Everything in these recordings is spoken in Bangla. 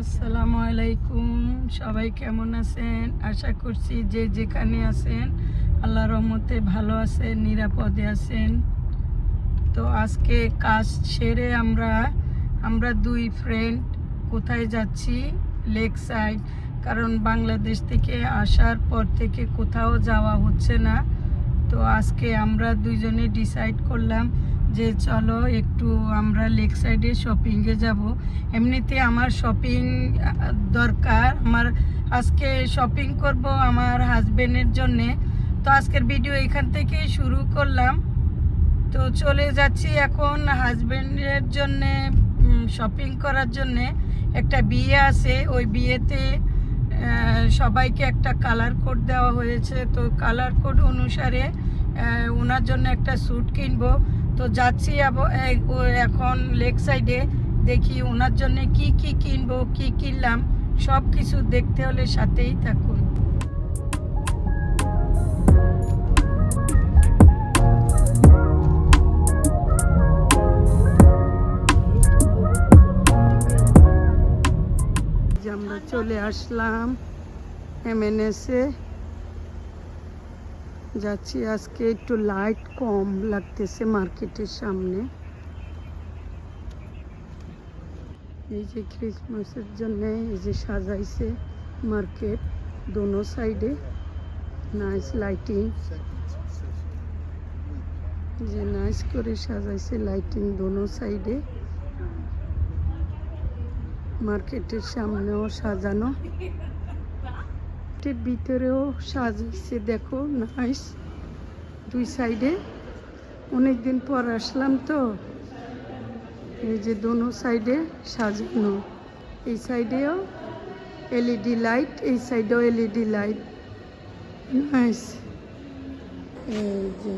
আসসালামু আলাইকুম। সবাই কেমন আছেন? আশা করছি যে যেখানে আছেন আল্লাহ রহমতে ভালো আছেন, নিরাপদে আছেন। তো আজকে কাজ সেরে আমরা আমরা দুই ফ্রেন্ড কোথায় যাচ্ছি? লেক সাইড কারণ বাংলাদেশ থেকে আসার পর থেকে কোথাও যাওয়া হচ্ছে না। তো আজকে আমরা দুইজনে ডিসাইড করলাম যে চলো একটু আমরা লেক সাইডে শপিংয়ে যাব। এমনিতে আমার শপিং দরকার। আমার আজকে শপিং করব আমার হাজবেন্ডের জন্যে। তো আজকের ভিডিও এখান থেকেই শুরু করলাম। তো চলে যাচ্ছি এখন হাজবেন্ডের জন্যে শপিং করার জন্যে। একটা বিয়ে আছে, ওই বিয়েতে সবাইকে একটা কালার কোড দেওয়া হয়েছে। তো কালার কোড অনুসারে ওনার জন্য একটা স্যুট কিনবো। তো যাচ্ছি এখন লেক সাইডে। দেখি ওনার জন্য কি কি কিনবো, কি কিনলাম। সব কিছু দেখতে হলে সাথেই থাকুন। আমরা চলে আসলাম এমএনএসে যাচ্ছি আজকে একটু লাইট কম লাগতেছে মার্কেটের সামনে। এই যে ক্রিসমাসের জন্য এই যে সাজাইছে মার্কেট দোনো সাইডে। নাইস লাইটিং যে নাইস করে সাজাইছে লাইটিং দোনো সাইডে। মার্কেটের সামনেও সাজানো। মার্কেটের ভিতরেও সাজাইছে দেখো নাইস দুই সাইডে অনেকদিন পর আসলাম তো। এই যে দোনো সাইডে সাজানো। এই সাইডেও এলইডি লাইট এই সাইডেও এলইডি লাইট নাইস এই যে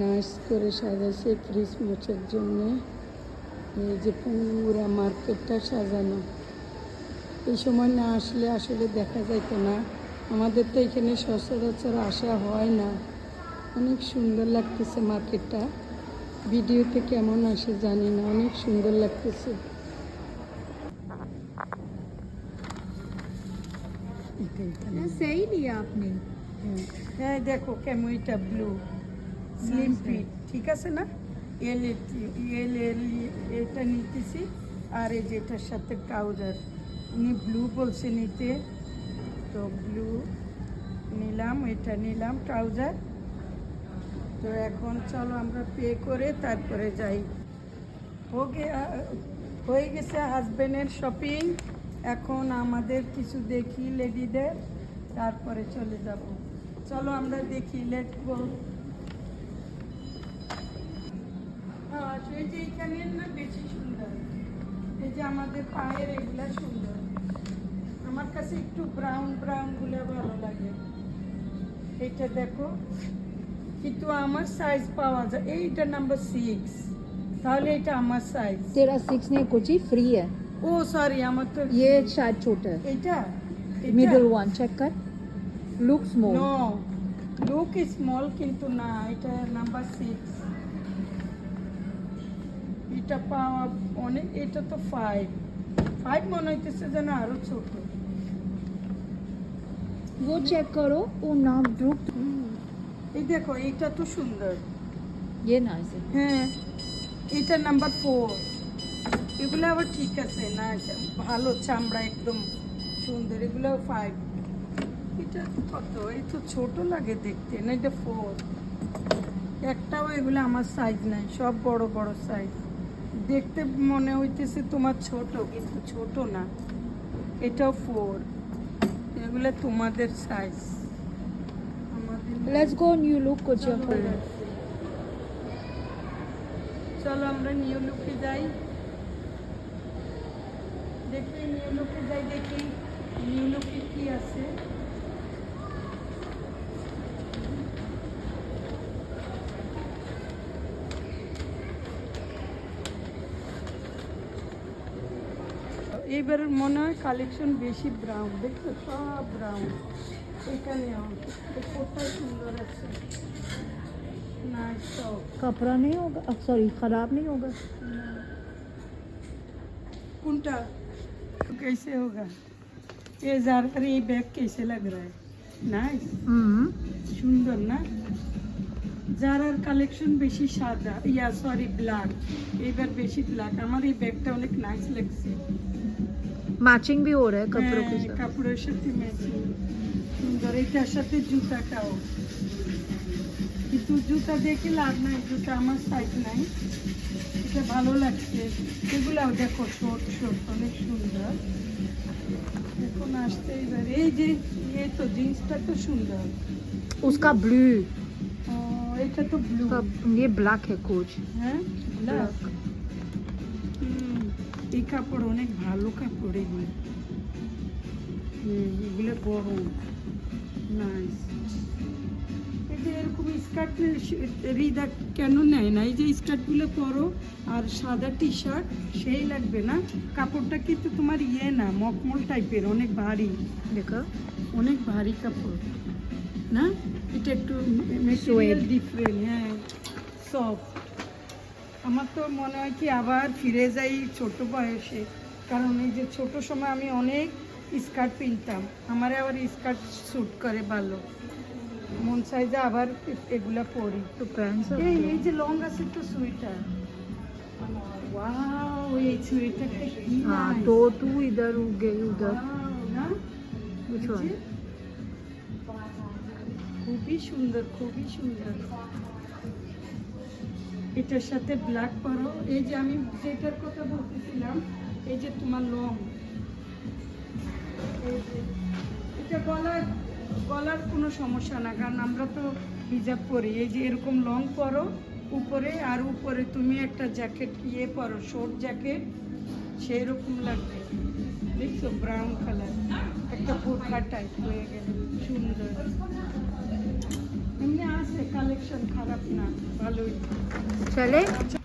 নাইস করে সাজাইছে ক্রিসমাসের জন্যে। এই যে পুরা মার্কেটটা সাজানো। এই সময় না আসলে আসলে দেখা যাইতো না। আমাদের তো এখানে সচরাচর আসা হয় না। অনেক সুন্দর লাগতেছে মার্কেটটা। ভিডিওতে কেমন আসে জানি না অনেক সুন্দর লাগতেছে। নিয়ে আপনি। হ্যাঁ দেখো কেমন এটা ব্লু আচ্ছা। স্লিম ঠিক আছে না? এল এটা নিতেছি। আর এই যেটার সাথে ট্রাউজার উনি ব্লু বলছে নিতে। তো ব্লু নিলাম, এটা নিলাম ট্রাউজার তো এখন চলো আমরা পে করে তারপরে যাই। ওকে হয়ে গেছে হাজবেন্ডের শপিং এখন আমাদের কিছু দেখি লেডিদের তারপরে চলে যাব। চলো আমরা দেখি লেট গো হ্যাঁ এই যে না বেশি সুন্দর। এই যে আমাদের পায়ের এগুলা সুন্দর। আমার কাছে একটু ব্রাউন ব্রাউন গুলো ভালো লাগে এইটা দেখো কিন্তু আমার সাইজ পাওয়া যায় এইটা নাম্বার সিক্স তাহলে এটা আমার সাইজ तेरा सिक्स नहीं कुछ ही फ्री है ও সরি আমার তো ये शायद छोटा है এটা मिडिल वन चेक कर look small no look small কিন্তু না এটা নাম্বার সিক্স এটা পাওয়া অনেক এটা তো ফাইভ ফাইভ মনে হইতেছে যেন আরো ছোট वो चेक करो वो नाम ग्रुप এই দেখো এটা তো সুন্দর ये नाइस है হ্যাঁ এটা নাম্বার ফোর এগুলো আবার ঠিক আছে না ভালো চামড়া একদম সুন্দর এগুলো ফাইভ এটা কত এই তো ছোট লাগে দেখতে না এটা ফোর একটাও এগুলো আমার সাইজ নাই সব বড় বড় সাইজ দেখতে মনে হইতেছে তোমার ছোট কিন্তু ছোট না এটাও ফোর এগুলো তোমাদের size let's go new look করছি এখন। চলো আমরা নিউ লুকে যাই। দেখি নিউ লুকে যাই দেখি নিউ লুকে কি আছে। এইবার মনে হয় কালেকশন বেশি ব্রাউন দেখছো সব ব্রাউন এখানে কোথায় সুন্দর আছে না সব कपड़ा नहीं होगा सॉरी खराब नहीं होगा কোনটা कैसे होगा ये ज़्यादा ये बैग कैसे लग रहा है नाइस হুম সুন্দর না যারার কালেকশন বেশি সাদা ইয়া সরি ব্ল্যাক এবার বেশি ব্ল্যাক আমার এই ব্যাগটা অনেক নাইস লাগছে मैचिंग भी हो रहा है कपड़ों के হ্যাঁ, साथ কাপড়ের সাথে ম্যাচিং সুন্দর এটার সাথে জুতাটাও কিন্তু জুতা দেখে লাভ নাই জুতা আমার সাইজ নাই এটা ভালো লাগছে এগুলাও দেখো শর্ট শর্ট অনেক সুন্দর এখন আসতে এবার এই যে এই তো জিন্সটা তো সুন্দর उसका ब्लू ও, এটা তো ব্লু उसका ये ब्लैक है कुछ হ্যাঁ ব্ল্যাক হুম, এই কাপড় অনেক ভালো কাপড় এগুলো। এগুলো গরম। নাইস এই যে এরকম স্কার্ট রিদা কেন নেয় না? এই যে স্কার্টগুলো পরো আর সাদা টি শার্ট সেই লাগবে না। কাপড়টা কিন্তু তোমার ইয়ে না মকমল টাইপের অনেক ভারী। देखो অনেক ভারী কাপড় না? এটা একটু মেটেরিয়াল ডিফারেন্ট হ্যাঁ। সফট আমার তো মনে হয় কি আবার ফিরে যাই ছোট বয়সে। কারণ এই যে ছোট সময় আমি অনেক স্কার্ট পিনতাম। আমার আবার স্কার্ট শ্যুট করে ভালো। মন চাই যে আবার এগুলো পরি। তো এই এই যে লং আছে হ্যাঁ, তো সুইটার। এই ইধার উগে উধার খুবই সুন্দর খুবই সুন্দর। এটার সাথে ব্ল্যাক পরো এই যে আমি যেটার কথা বলতেছিলাম, এই যে তোমার লং এটা গলার গলার কোনো সমস্যা না, কারণ আমরা তো হিজাব পরি। এই যে এরকম লং পরো উপরে আর উপরে তুমি একটা জ্যাকেট ইয়ে পরো শর্ট জ্যাকেট সেই রকম লাগবে। দেখছ? ব্রাউন কালার একটা বোরখা টাইপ হয়ে গেল, সুন্দর। কালেকশন খারাপ না ভালোই। चले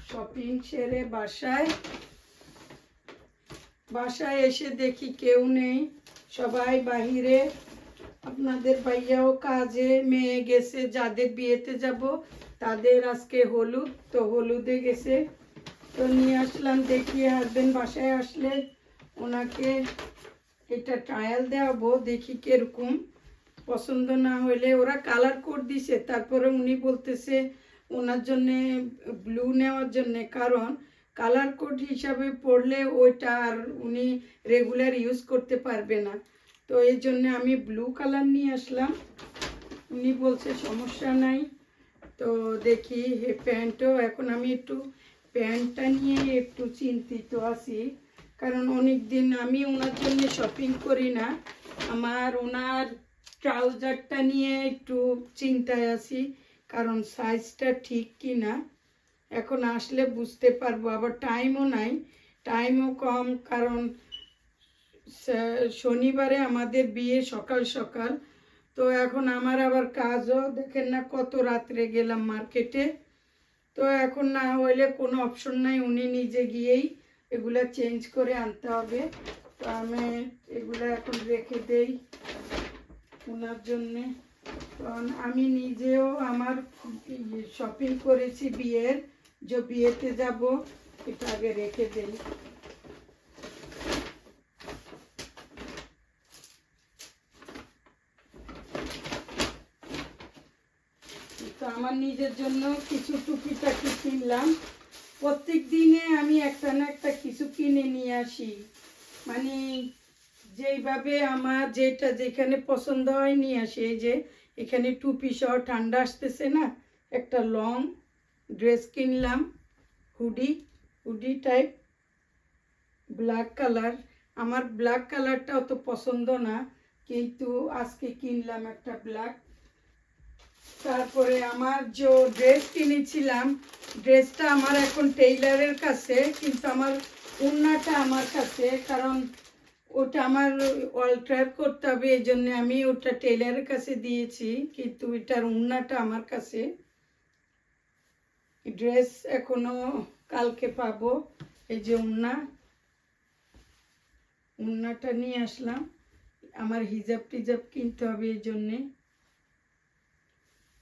শপিং সেরে বাসায়। বাসায় এসে দেখি কেউ নেই সবাই বাহিরে। আপনাদের ভাইয়াও কাজে মেয়ে গেছে যাদের বিয়েতে যাব তাদের আজকে হলুদ তো হলুদে গেছে। তো নিয়ে আসলাম দেখি হাজবেন্ড বাসায় আসলে ওনাকে এটা ট্রায়াল দেওয়াবো দেখি কীরকম। পছন্দ না হলে ওরা কালার কোড দিছে। তারপরে উনি বলতেছে ওনার জন্যে ব্লু নেওয়ার জন্যে। কারণ কালার কোড হিসাবে পড়লে ওইটা আর উনি রেগুলার ইউজ করতে পারবে না। তো এই জন্য আমি ব্লু কালার নিয়ে আসলাম। উনি বলছে সমস্যা নাই। তো দেখি হে প্যান্টও এখন আমি একটু প্যান্টটা নিয়ে একটু চিন্তিত আছি। কারণ অনেক দিন আমি ওনার জন্য শপিং করি না। আমার ওনার ট্রাউজারটা নিয়ে একটু চিন্তায় আছি, কারণ সাইজটা ঠিক কি না এখন আসলে বুঝতে পারব, আবার টাইমও নাই। টাইমও কম, কারণ শনিবারে আমাদের বিয়ে সকাল সকাল। তো এখন আমার আবার কাজও, দেখেন না কত রাত্রে গেলাম মার্কেটে। তো এখন না হইলে কোনো অপশন নাই, উনি নিজে গিয়েই এগুলা চেঞ্জ করে আনতে হবে। তো আমি এগুলা এখন রেখে দেই। ওনার জন্যে। কারণ আমি নিজেও আমার শপিং করেছি বিয়ের। যে বিয়েতে যাব, এটা আগে রেখে দেই। আমার নিজের জন্য কিছু টুকিটাকি কিনলাম। প্রত্যেক দিনে আমি একটা না একটা কিছু কিনে নিয়ে আসি। মানে যেইভাবে আমার যেটা যেখানে পছন্দ হয় নিয়ে আসি, এই যে এখানে টুপি সহ ঠান্ডা আসতেছে না, একটা লং ড্রেস কিনলাম, hoodie hoodie type black colour আমার ব্ল্যাক কালারটা অত পছন্দ না, কিন্তু আজকে কিনলাম একটা ব্ল্যাক তারপরে আমার যে ড্রেস কিনেছিলাম, ড্রেসটা আমার এখন টেইলারের কাছে, কিন্তু আমার ওড়নাটা আমার কাছে, কারণ ওটা আমার অল্টার করতে হবে, এই জন্য আমি ওটা টেলারের কাছে দিয়েছি, কিন্তু এটার ওড়নাটা আমার কাছে। ড্রেস এখনও কালকে পাবো, এই যে ওড়না ওড়নাটা নিয়ে আসলাম, আমার হিজাব টিজাব কিনতে হবে এই জন্যে।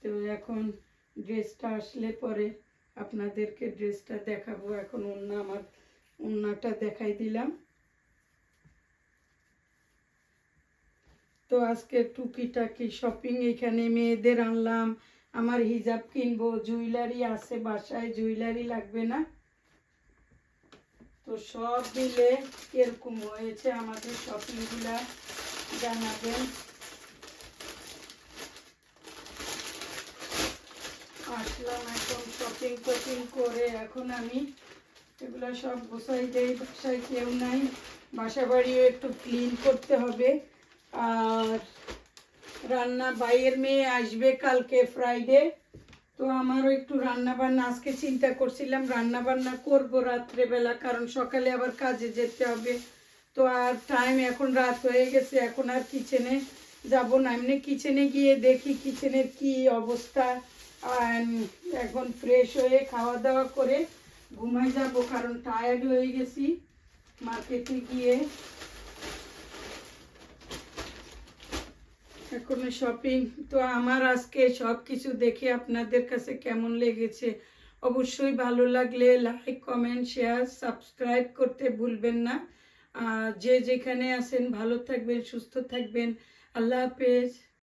তো এখন ড্রেসটা আসলে পরে আপনাদেরকে ড্রেসটা দেখাবো, এখন ওড়না আমার ওড়নাটা দেখাই দিলাম। তো আজকে টুকিটাকি শপিং এখানে মেয়েদের আনলাম। আমার হিজাব কিনবো জুয়েলারি আছে বাসায় জুয়েলারি লাগবে না। তো সব মিলে কীরকম হয়েছে আমাদের শপিংগুলা জানাবেন। আসলাম এখন শপিং টপিং করে। এখন আমি এগুলো সব গোছাই দেই, বাসায় কেউ নাই। বাসা বাড়িও একটু ক্লিন করতে হবে। আর রান্না বাইয়ের মেয়ে আসবে কালকে ফ্রাইডে তো আমারও একটু রান্না বান্না আজকে চিন্তা করছিলাম রান্না বান্না করব রাত্রেবেলা, কারণ সকালে আবার কাজে যেতে হবে। তো আর টাইম এখন রাত হয়ে গেছে, এখন আর কিচেনে যাব না। এমনি কিচেনে গিয়ে দেখি কিচেনের কি অবস্থা। এখন ফ্রেশ হয়ে খাওয়া দাওয়া করে ঘুমাই যাব, কারণ টায়ার্ড হয়ে গেছি। মার্কেটে গিয়ে এখনও শপিং তো আমার আজকে সব কিছু দেখে আপনাদের কাছে কেমন লেগেছে? অবশ্যই ভালো লাগলে লাইক কমেন্ট শেয়ার সাবস্ক্রাইব করতে ভুলবেন না। যে যেখানে আছেন, ভালো থাকবেন, সুস্থ থাকবেন। আল্লাহ হাফেজ।